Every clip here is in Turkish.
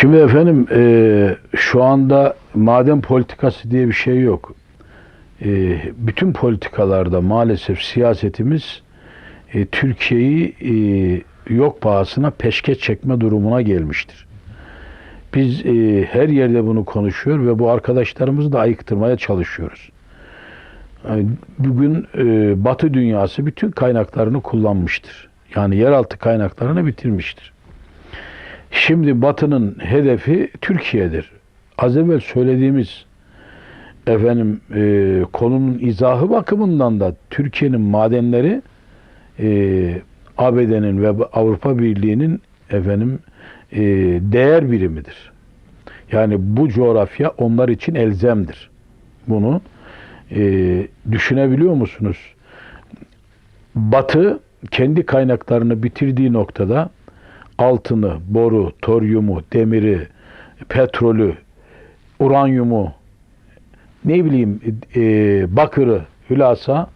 Şimdi efendim e, şu anda maden politikası diye bir şey yok. E, bütün politikalarda maalesef siyasetimiz e, Türkiye'yi e, yok pahasına peşkeş çekme durumuna gelmiştir. Biz e, her yerde bunu konuşuyor ve bu arkadaşlarımızı da ayıktırmaya çalışıyoruz. Yani bugün e, Batı dünyası bütün kaynaklarını kullanmıştır. Yani yeraltı kaynaklarını bitirmiştir. Şimdi Batı'nın hedefi Türkiye'dir. Az evvel söylediğimiz efendim e, konunun izahı bakımından da Türkiye'nin madenleri e, ABD'nin ve Avrupa Birliği'nin efendim e, değer birimidir. Yani bu coğrafya onlar için elzemdir. Bunu e, düşünebiliyor musunuz? Batı kendi kaynaklarını bitirdiği noktada altını, boru, toryumu, demiri, petrolü, uranyumu, ne bileyim e, bakırı, hülasa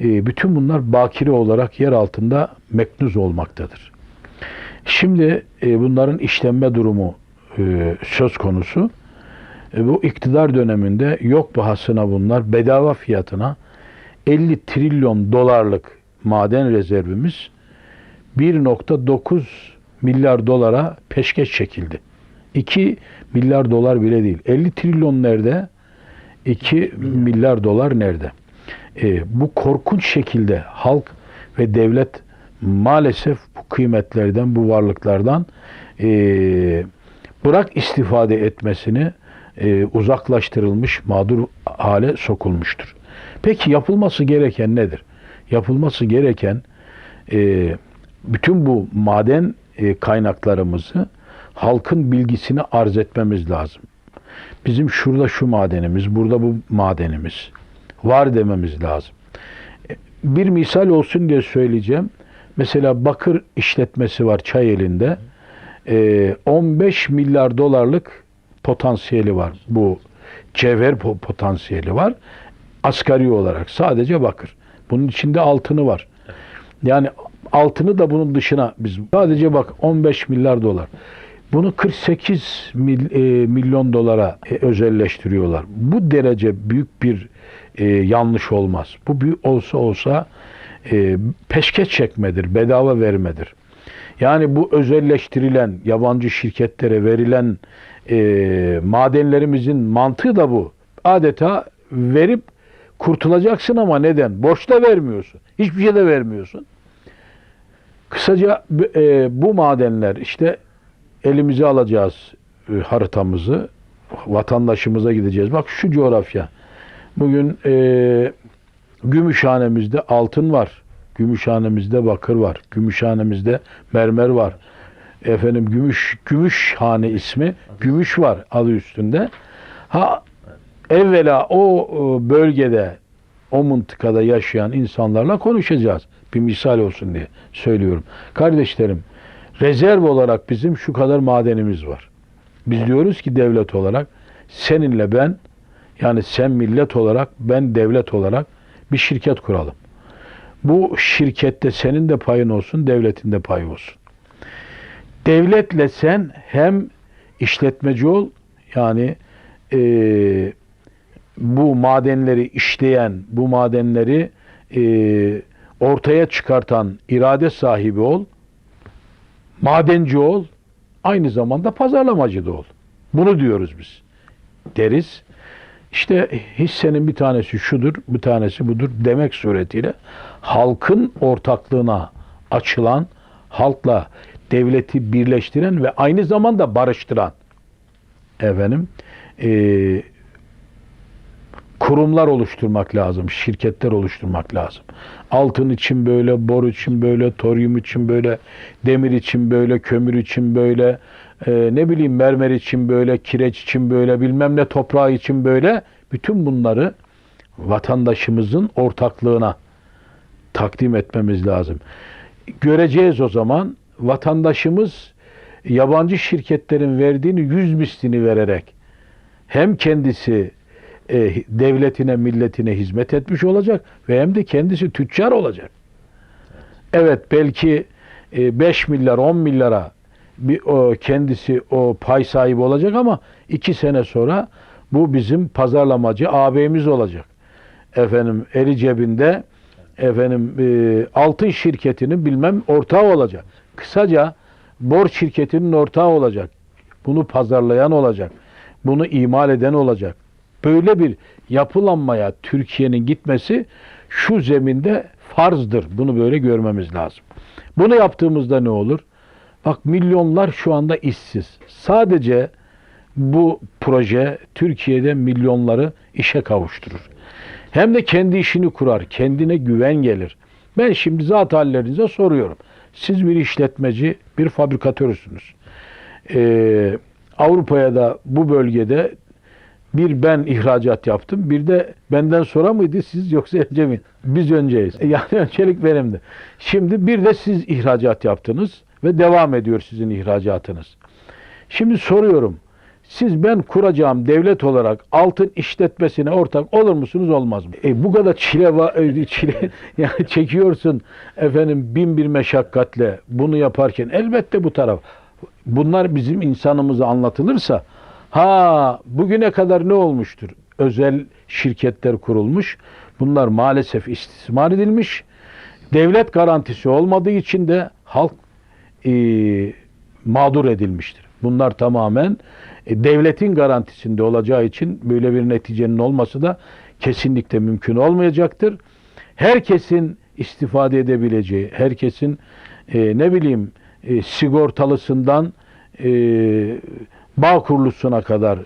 e, bütün bunlar bakire olarak yer altında meknuz olmaktadır. Şimdi e, bunların işlenme durumu e, söz konusu. E, bu iktidar döneminde yok bahasına bunlar bedava fiyatına 50 trilyon dolarlık maden rezervimiz 1.9 milyar dolara peşkeş çekildi. 2 milyar dolar bile değil. 50 trilyon nerede? 2 milyar dolar nerede? E, bu korkunç şekilde halk ve devlet maalesef bu kıymetlerden, bu varlıklardan e, bırak istifade etmesini e, uzaklaştırılmış, mağdur hale sokulmuştur. Peki yapılması gereken nedir? Yapılması gereken e, bütün bu maden e, kaynaklarımızı halkın bilgisini arz etmemiz lazım. Bizim şurada şu madenimiz, burada bu madenimiz var dememiz lazım. E, Bir misal olsun diye söyleyeceğim. Mesela bakır işletmesi var Çayeli'nde. E, 15 milyar dolarlık potansiyeli var. Bu cevher po- potansiyeli var. Asgari olarak sadece bakır. Bunun içinde altını var. Yani altını da bunun dışına biz sadece bak 15 milyar dolar. Bunu 48 mil- e, milyon dolara e, özelleştiriyorlar. Bu derece büyük bir e, yanlış olmaz. Bu büyük olsa olsa e, peşkeş çekmedir, bedava vermedir. Yani bu özelleştirilen yabancı şirketlere verilen e, madenlerimizin mantığı da bu. Adeta verip kurtulacaksın ama neden? Borç da vermiyorsun. Hiçbir şey de vermiyorsun. Kısaca e, bu madenler işte elimize alacağız e, haritamızı, vatandaşımıza gideceğiz. Bak şu coğrafya. Bugün e, Gümüşhanemizde altın var. Gümüşhanemizde bakır var. Gümüşhanemizde mermer var. Efendim gümüş Gümüşhane ismi gümüş var adı üstünde. Ha evvela o e, bölgede o mıntıkada yaşayan insanlarla konuşacağız. Bir misal olsun diye söylüyorum. Kardeşlerim rezerv olarak bizim şu kadar madenimiz var. Biz diyoruz ki devlet olarak seninle ben yani sen millet olarak ben devlet olarak bir şirket kuralım. Bu şirkette senin de payın olsun, devletin de payı olsun. Devletle sen hem işletmeci ol yani eee bu madenleri işleyen, bu madenleri e, ortaya çıkartan irade sahibi ol, madenci ol, aynı zamanda pazarlamacı da ol. Bunu diyoruz biz. Deriz. İşte hissenin bir tanesi şudur, bir tanesi budur demek suretiyle halkın ortaklığına açılan, halkla devleti birleştiren ve aynı zamanda barıştıran efendim e, kurumlar oluşturmak lazım, şirketler oluşturmak lazım. Altın için böyle, bor için böyle, toryum için böyle, demir için böyle, kömür için böyle, e, ne bileyim mermer için böyle, kireç için böyle, bilmem ne toprağı için böyle. Bütün bunları vatandaşımızın ortaklığına takdim etmemiz lazım. Göreceğiz o zaman vatandaşımız yabancı şirketlerin verdiğini yüz mislini vererek hem kendisi e, devletine, milletine hizmet etmiş olacak ve hem de kendisi tüccar olacak. Evet belki 5 milyar, 10 milyara bir o kendisi o pay sahibi olacak ama iki sene sonra bu bizim pazarlamacı ağabeyimiz olacak. Efendim eli cebinde efendim e, altın şirketinin bilmem ortağı olacak. Kısaca borç şirketinin ortağı olacak. Bunu pazarlayan olacak. Bunu imal eden olacak. Böyle bir yapılanmaya Türkiye'nin gitmesi şu zeminde farzdır. Bunu böyle görmemiz lazım. Bunu yaptığımızda ne olur? Bak milyonlar şu anda işsiz. Sadece bu proje Türkiye'de milyonları işe kavuşturur. Hem de kendi işini kurar, kendine güven gelir. Ben şimdi zat hallerinize soruyorum. Siz bir işletmeci, bir fabrikatörsünüz. Ee, Avrupa'ya da bu bölgede bir ben ihracat yaptım. Bir de benden sonra mıydı siz yoksa önce mi? Biz önceyiz. E, Yani öncelik benimdi. Şimdi bir de siz ihracat yaptınız ve devam ediyor sizin ihracatınız. Şimdi soruyorum. Siz ben kuracağım devlet olarak altın işletmesine ortak olur musunuz olmaz mı? E, bu kadar çile, va- e, çile yani çekiyorsun efendim bin bir meşakkatle bunu yaparken elbette bu taraf. Bunlar bizim insanımıza anlatılırsa ha bugüne kadar ne olmuştur? Özel şirketler kurulmuş. Bunlar maalesef istismar edilmiş. Devlet garantisi olmadığı için de halk e, mağdur edilmiştir. Bunlar tamamen e, devletin garantisinde olacağı için böyle bir neticenin olması da kesinlikle mümkün olmayacaktır. Herkesin istifade edebileceği, herkesin e, ne bileyim e, sigortalısından e, bağ kurlusuna kadar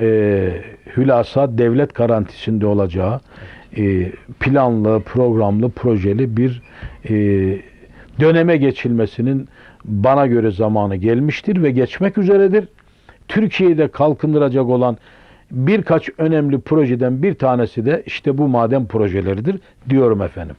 e, hülasa devlet garantisinde olacağı e, planlı, programlı, projeli bir e, döneme geçilmesinin bana göre zamanı gelmiştir ve geçmek üzeredir. Türkiye'de kalkındıracak olan birkaç önemli projeden bir tanesi de işte bu maden projeleridir diyorum efendim.